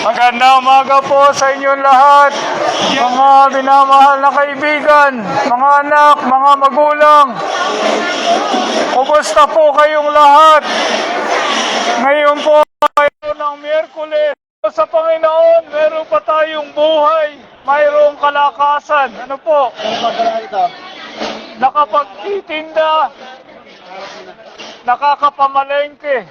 Magandang umaga po sa inyong lahat, mga minamahal na kaibigan, mga anak, mga magulang. Kumusta po kayong lahat? Ngayon po ay ng Miyerkules. Sa Panginoon, meron pa tayong buhay, mayroong kalakasan. Ano po? Nakapagtitinda, nakakapamalengke.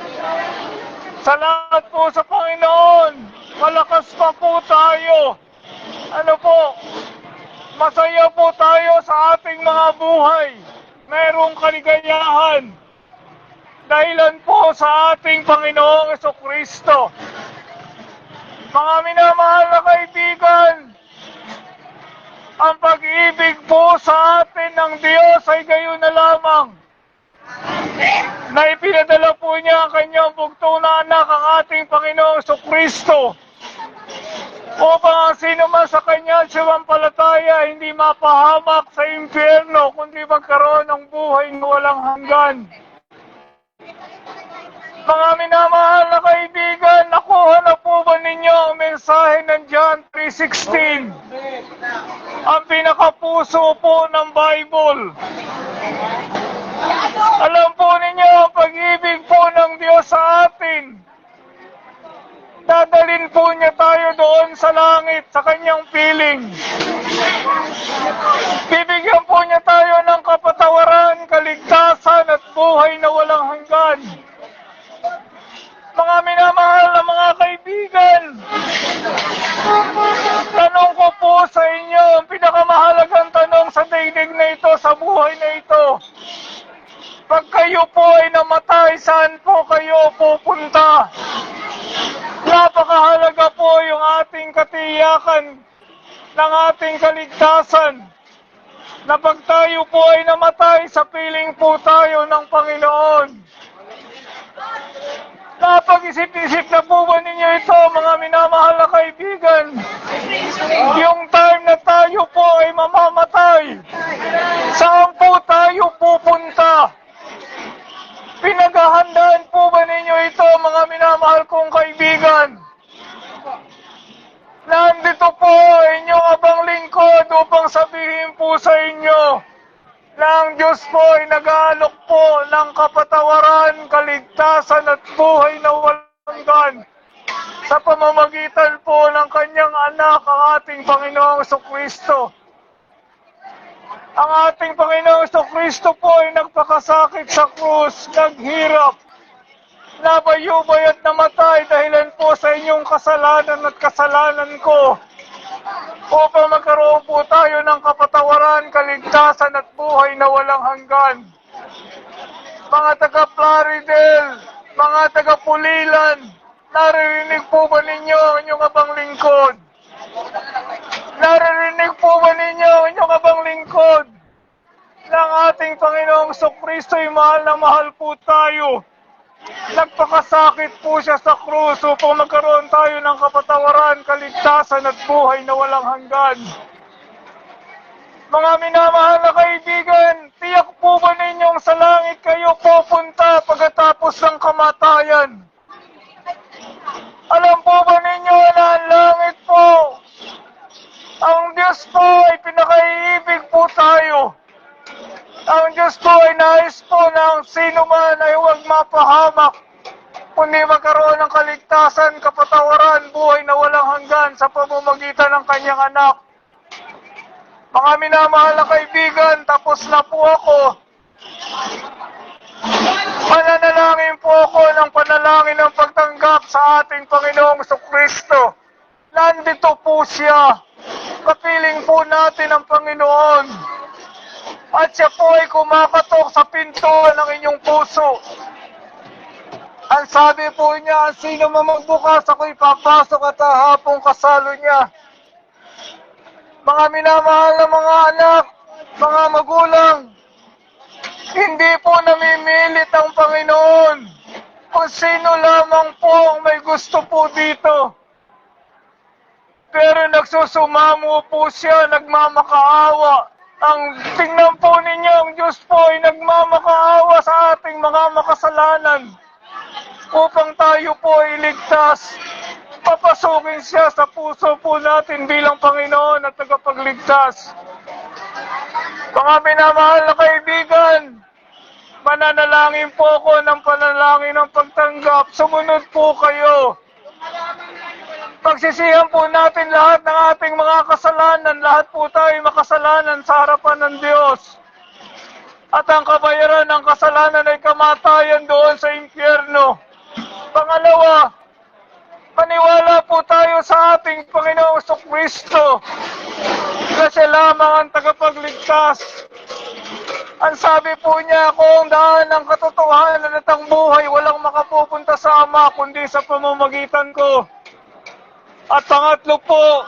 Salamat po sa Panginoon. Malakas pa po tayo. Ano po? Masaya po tayo sa ating mga buhay. Merong kaligayahan. Dahilan po sa ating Panginoong Kristo. Mga minamahal na kaibigan, ang pag-ibig po sa atin ng Diyos ay gayon na lamang na ipinadala po niya ang kanyang bugtong na anak ang ating Panginoong Kristo upang ang sino man sa kanya sumampalataya hindi mapahamak sa impyerno kundi magkaroon ng buhay na walang hanggan. Mga minamahal na kaibigan, nakuha na po ba ninyo ang mensahe ng John 3.16? Ang pinakapuso po ng Bible. Alam Dadalin po niya tayo doon sa langit, sa kanyang piling. Bibigyan po niya tayo ng kapatawaran, kaligtasan at buhay na walang hanggan. Mga minamahal na mga kaibigan, tanong ko po sa inyo, ang pinakamahalagang tanong sa daigdig na ito, sa buhay na ito. Pag kayo po ay namatay, saan po kayo pupunta? Napakahalaga po yung ating katiyakan ng ating kaligtasan na pag tayo po ay namatay, sa piling po tayo ng Panginoon. Napag-isip-isip na po ba ninyo ito, mga minamahal na kaibigan? Yung time na tayo po ay mamamatay, saan po tayo pupunta? Pinaghahandaan po ba ninyo ito, mga minamahal kong kaibigan? Nandito po inyong abang lingkod upang sabihin po sa inyo na ang Diyos nag-aalok po ng kapatawaran, kaligtasan at buhay na walang hanggan sa pamamagitan po ng kanyang anak, ang ating Panginoong Kristo. Ang ating Panginoong Kristo po ay nagpakasakit sa krus, naghirap, nabayubay at namatay dahilan po sa inyong kasalanan at kasalanan ko upang magkaroon po tayo ng buhay hanggan. Mga taga Plaridel, mga taga Pulilan, naririnig po ba ninyo ang inyong abang lingkod? Naririnig po ba ninyo ang inyong abang lingkod? ng ating Panginoong Kristo ay mahal na mahal po tayo. Nagpakasakit po siya sa krus upang magkaroon tayo ng kapatawaran, kaligtasan at buhay na walang hanggan. Mga minamahal na kaibigan, po ba ninyong sa langit kayo pupunta pagkatapos ng kamatayan? Alam po ba ninyo na ang langit po, ang Diyos po ay pinakaiibig po tayo. Ang Diyos po ay nais po ng sino man ay huwag mapahamak, kundi magkaroon ng kaligtasan, kapatawaran, buhay na walang hanggan sa pamamagitan ng kanyang anak. Mga minamahal na kaibigan, tapos na po ako. Mananalangin po ako ng panalangin ng pagtanggap sa ating Panginoong Kristo. Nandito po siya. Kapiling po natin ang Panginoon at siya po ay kumakatok sa pinto ng inyong puso. Ang sabi po niya, sino man magbukas, ako'y papasok at hahapong kasalo niya. Mga minamahal na mga anak, mga magulang, hindi po namimilit ang Panginoon kung sino lamang po ang may gusto po dito. Pero nagsusumamo po siya, nagmamakaawa. Ang tingnan po ninyo, ang Diyos po ay nagmamakaawa sa ating mga makasalanan upang tayo po ay ligtas papasukin siya sa puso po natin bilang Panginoon at tagapagligtas. Mga minamahal na kaibigan, mananalangin po ako ng panalangin ng pagtanggap. Sumunod po kayo. Pagsisihan po natin lahat ng ating mga kasalanan. Lahat po tayo makasalanan sa harapan ng Diyos. At ang kabayaran ng kasalanan ay kamatayan doon sa impyerno. Pangalawa, maniwala po tayo sa ating Panginoong Kristo na siya lamang ang tagapagligtas. Ang sabi po niya, kung daan ng katotohanan at ang buhay, walang makapupunta sa Ama kundi sa pamamagitan ko. At pangatlo po,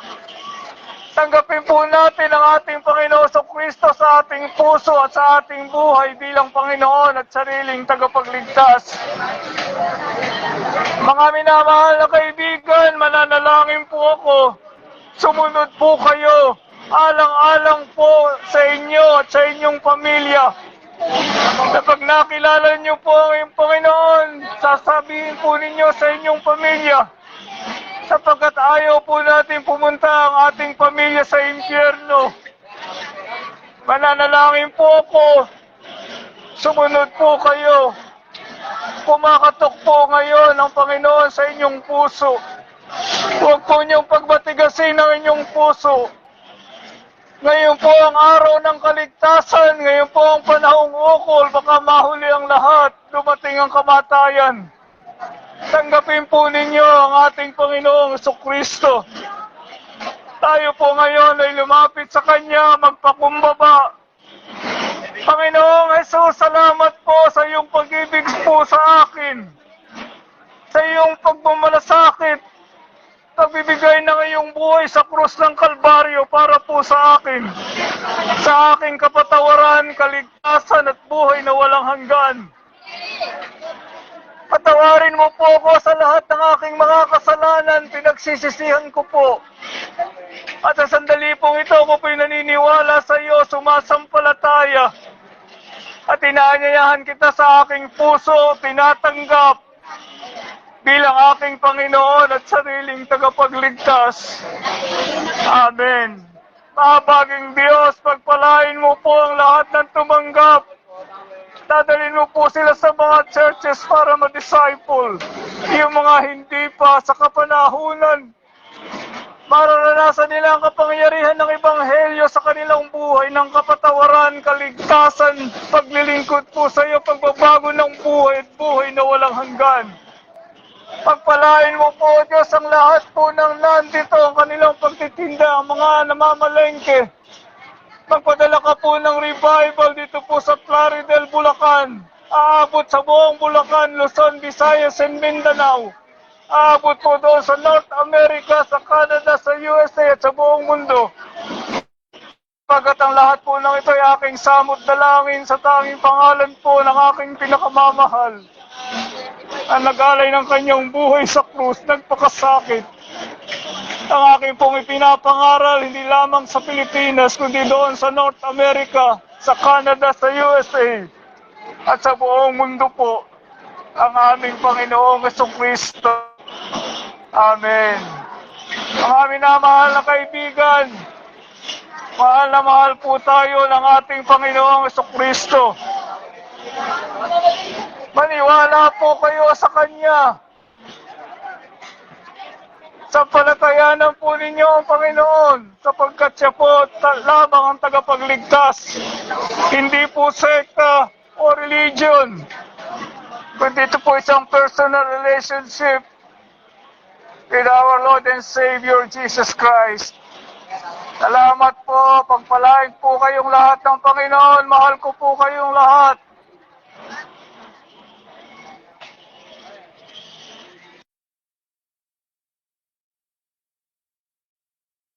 tanggapin po natin ang ating Panginoon Kristo sa ating puso at sa ating buhay bilang Panginoon at sariling tagapagligtas. Mga minamahal na kaibigan, mananalangin po ako. Sumunod po kayo. Alang-alang po sa inyo at sa inyong pamilya. Kapag nakilala niyo po ang Panginoon, sasabihin po ninyo sa inyong pamilya, sapagkat ayaw po natin pumunta ang ating pamilya sa impyerno. Mananalangin po ako. Sumunod po kayo. Kumakatok po ngayon ang Panginoon sa inyong puso. Huwag po niyong pagbatigasin ang inyong puso. Ngayon po ang araw ng kaligtasan, ngayon po ang panahong ukol, baka mahuli ang lahat, dumating ang kamatayan. Tanggapin po ninyo ang ating Panginoong Kristo. Tayo po ngayon ay lumapit sa Kanya, magpakumbaba. Panginoong Jesus, salamat po sa iyong pag-ibig po sa akin. Sa iyong pagmamalasakit, pagbibigay ng iyong buhay sa krus ng Kalbaryo para po sa akin. Sa aking kapatawaran, kaligtasan at buhay na walang hanggan. Patawarin mo po ako sa lahat ng aking mga kasalanan, pinagsisisihan ko po. At sa sandali pong ito, ako po'y naniniwala sa iyo, sumasampalataya. At inaanyayahan kita sa aking puso, tinatanggap bilang aking Panginoon at sariling tagapagligtas. Amen. Mahabaging Diyos, pagpalain mo po ang lahat ng tumanggap. Dadalhin mo po sila sa mga churches para ma-disciple. Yung mga hindi pa sa kapanahunan, mararanasan nila ang kapangyarihan ng Ebanghelyo sa kanilang buhay ng kapatawaran, kaligtasan, paglilingkod po sa iyo, pagbabago ng buhay at buhay na walang hanggan. Pagpalain mo po, Diyos, ang lahat po ng nandito, ang kanilang pagtitinda, ang mga namamalengke. Magpadala ka po ng revival dito po sa Plaridel, Bulacan. Aabot sa buong Bulacan, Luzon, Visayas, and Mindanao. Aabot po doon sa North America, sa Canada, sa USA, at sa buong mundo. Pagkat ang lahat po ng ito ay aking samot dalangin sa tanging pangalan po ng aking pinakamamahal ang nag-alay ng kanyang buhay sa krus, nagpakasakit. Ang aking pong ipinapangaral, hindi lamang sa Pilipinas, kundi doon sa North America, sa Canada, sa USA, at sa buong mundo po, ang aming Panginoong Kristo. Amen. Mga minamahal na kaibigan, mahal na mahal po tayo ng ating Panginoong Kristo. Maniwala po kayo sa Kanya. Sampalatayanan po ninyo ang Panginoon sapagkat siya po lamang ang tagapagligtas. Hindi po sekta o religion. Kundi ito po isang personal relationship with our Lord and Savior Jesus Christ. Salamat po. Pagpalain po kayong lahat ng Panginoon. Mahal ko po kayong lahat.